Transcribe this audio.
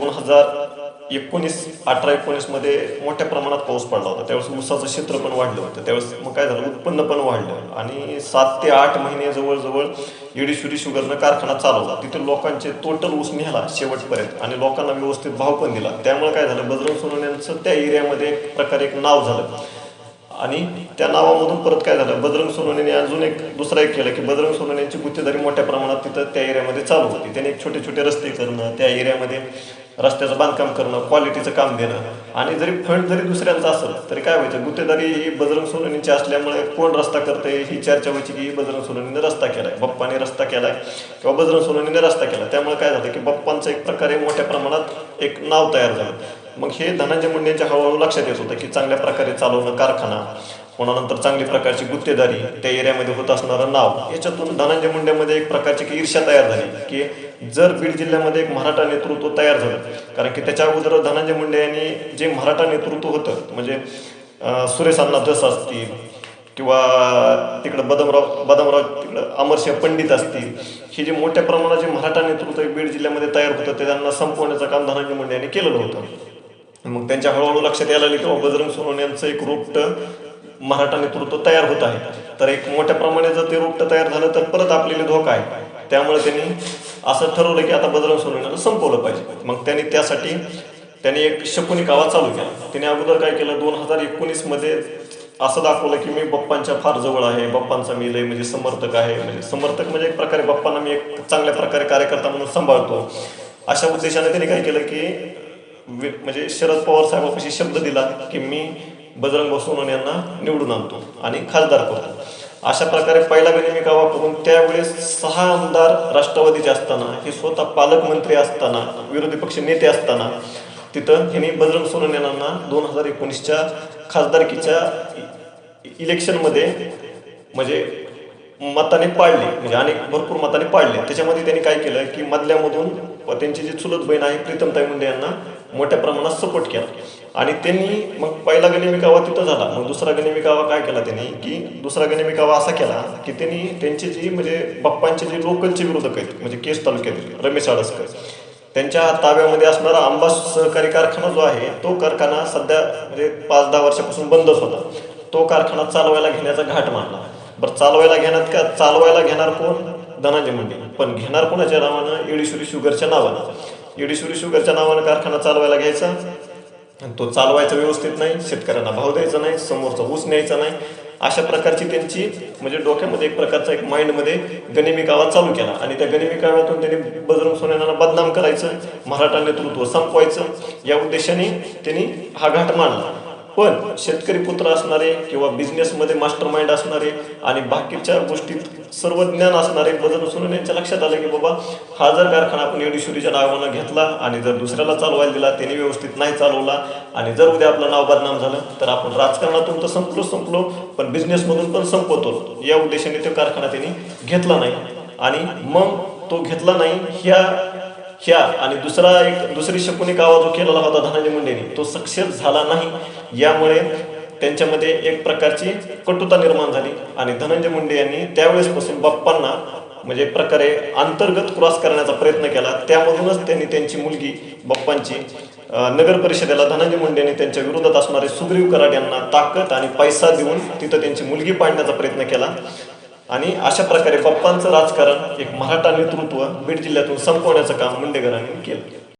दोन हजार एकोणीस अठरा एकोणीसमध्ये मोठ्या प्रमाणात पाऊस पडला होता. त्यावेळेस ऊसाचं क्षेत्र पण वाढलं होतं. त्यावेळेस मग काय झालं? उत्पन्न पण वाढलं. आणि सात ते आठ महिने जवळजवळ येडीशुरी शुगरनं कारखाना चालवला. तिथे लोकांचे टोटल ऊस नेला शेवटपर्यंत आणि लोकांना व्यवस्थित भाव पण दिला. त्यामुळे काय झालं? बजरंग सोनवणे यांचं त्या एरियामध्ये एक प्रकारे एक नाव झालं. आणि त्या नावामधून परत काय झालं? बजरंग सोनवणे अजून एक दुसरा एक केलं की बजरंग सोनवणे यांची गुत्तेदारी मोठ्या प्रमाणात तिथं त्या एरियामध्ये चालू होती. त्याने एक छोटे छोटे रस्ते करणं त्या एरियामध्ये रस्त्याचं बांधकाम करणं क्वालिटीचं काम देणं आणि जरी फंड जरी दुसऱ्यांचा असेल तरी काय व्हायचं? गुत्तेदारी ही बजरंग सोनवणेंची असल्यामुळे कोण रस्ता करते ही चर्चा व्हायची की बजरंग सोनवणीने रस्ता केलाय. बाप्पाने रस्ता केलाय किंवा बजरंग सोनवणीने रस्ता केला त्यामुळे काय झालं की बाप्पांचं एक प्रकारे मोठ्या प्रमाणात एक नाव तयार झालं. मग हे धनंजय मुंडेंच्या हळूहळू लक्षात येत होतं की चांगल्या प्रकारे चालवणं कारखाना कोणानंतर चांगली प्रकारची गुत्तेदारी त्या एरियामध्ये होत असणारं नाव याच्यातून धनंजय मुंडेमध्ये एक प्रकारची की ईर्ष्या तयार झाली की जर बीड जिल्ह्यामध्ये एक मराठा नेतृत्व तयार झालं कारण की त्याच्या अगोदर धनंजय मुंडे यांनी जे मराठा नेतृत्व होतं म्हणजे सुरेशांना दस असतील किंवा तिकडं बदमराव बदमराव तिकडं अमरशेह पंडित असतील हे जे मोठ्या प्रमाणात जे मराठा नेतृत्व बीड जिल्ह्यामध्ये तयार होतं ते त्यांना संपवण्याचं काम धनंजय मुंडे यांनी केलेलं होतं. मग त्यांच्या हळूहळू लक्षात यायला लागले की बजरंग सोनवणे यांचं एक रोपट मराठा नेतृत्व तयार होत आहे. तर एक मोठ्या प्रमाणे जर ते रोपट तयार झालं तर परत आपल्याला धोका आहे. त्यामुळे त्यांनी असं ठरवलं की आता बजरंग सोनवण्याला संपवलं पाहिजे. मग त्यांनी त्यासाठी त्यांनी एक शकुनी कावा चालू केला. त्याने अगोदर काय केलं? दोन हजार एकोणीसमध्ये असं दाखवलं की मी बाप्पांच्या फार जवळ आहे. बाप्पांचा मी लय म्हणजे समर्थक आहे. म्हणजे समर्थक म्हणजे एक प्रकारे बाप्पांना मी एक चांगल्या प्रकारे कार्यकर्ता म्हणून सांभाळतो. अशा उद्देशाने त्यांनी काय केलं की म्हणजे शरद पवार साहेबांपाशी शब्द दिला की मी बजरंग सोनवणे यांना निवडून आणतो आणि खासदार करतो. अशा प्रकारे पहिला गनिमी वापरून करून त्यावेळेस सहा आमदार राष्ट्रवादीचे असताना हे स्वतः पालकमंत्री असताना विरोधी पक्ष नेते असताना तिथं यांनी बजरंग सोनवणे यांना दोन हजार एकोणीसच्या खासदारकीच्या इलेक्शनमध्ये म्हणजे मताने पाडले म्हणजे अनेक भरपूर मताने पाडले त्याच्यामध्ये त्यांनी काय केलं की मधल्यामधून व त्यांची जी चुलत बहीण आहे प्रीतमताई मुंडे यांना मोठ्या प्रमाणात सपोर्ट केला. आणि त्यांनी मग पहिला गनिमी तिथं झाला. मग दुसरा गनिमी काय केला त्यांनी? की दुसरा गनिमी असा केला की त्यांनी त्यांची जी म्हणजे बाप्पांचे जे लोकलचे विरोधक आहेत म्हणजे केस तालुक्यातील रमेश आडसकर त्यांच्या ताब्यामध्ये असणारा आंबा सहकारी कारखाना जो आहे तो कारखाना सध्या म्हणजे पाच दहा वर्षापासून बंदच होता. तो कारखाना चालवायला घेण्याचा घाट मारला बरं चालवायला घेणार का? चालवायला घेणार कोण? धनंजय मुंडे. पण घेणार कोणाच्या नावानं? येडीश्वरी शुगरच्या नावानं. येडीश्वरी शुगरच्या नावानं कारखाना चालवायला घ्यायचा. आणि तो चालवायचा व्यवस्थित नाही शेतकऱ्यांना भाव द्यायचा नाही समोरचा ऊस न्यायचा नाही. अशा प्रकारची त्यांची म्हणजे डोक्यामध्ये एक प्रकारचा एक माइंडमध्ये गनिमी कावा चालू केला. आणि त्या गनिमी काव्यातून त्यांनी बजरंग सोन्यांना बदनाम करायचं मराठा नेतृत्व संपवायचं. या उद्देशाने त्यांनी हा घाट मांडला. पण शेतकरी पुत्र असणारे किंवा बिझनेसमध्ये मास्टर माइंड असणारे आणि बाकीच्या गोष्टीत सर्व ज्ञान असणारे बदल सोनवणे यांच्या लक्षात आलं की बाबा हा जर कारखाना आपण येडेश्वरीच्या नावानं घेतला आणि जर दुसऱ्याला चालवायला दिला त्याने व्यवस्थित नाही चालवला आणि जर उद्या आपलं नाव बदनाम झालं तर आपण राजकारणातून तर संपलो संपलो पण बिझनेसमधून पण संपवतो. या उद्देशाने तो कारखाना त्यांनी घेतला नाही. आणि मग तो घेतला नाही ह्या ह्या आणि दुसरा एक दुसरी शकुनी कावा जो केलेला होता धनंजय मुंडेने. तो सक्सेस झाला नाही. यामुळे त्यांच्यामध्ये एक प्रकारची कटुता निर्माण झाली आणि धनंजय मुंडे यांनी त्यावेळेसपासून बाप्पांना म्हणजे प्रकारे अंतर्गत क्रॉस करण्याचा प्रयत्न केला. त्यामधूनच त्यांनी त्यांची मुलगी बाप्पांची नगर परिषदेला धनंजय मुंडेने त्यांच्या विरोधात असणारे सुग्रीव कराड यांना ताकद आणि पैसा देऊन तिथं त्यांची मुलगी पाडण्याचा प्रयत्न केला. आणि अशा प्रकारे पप्पांचं राजकारण एक मराठा नेतृत्व बीड जिल्ह्यातून संपवण्याचं काम मुंडेकरांनी केलं.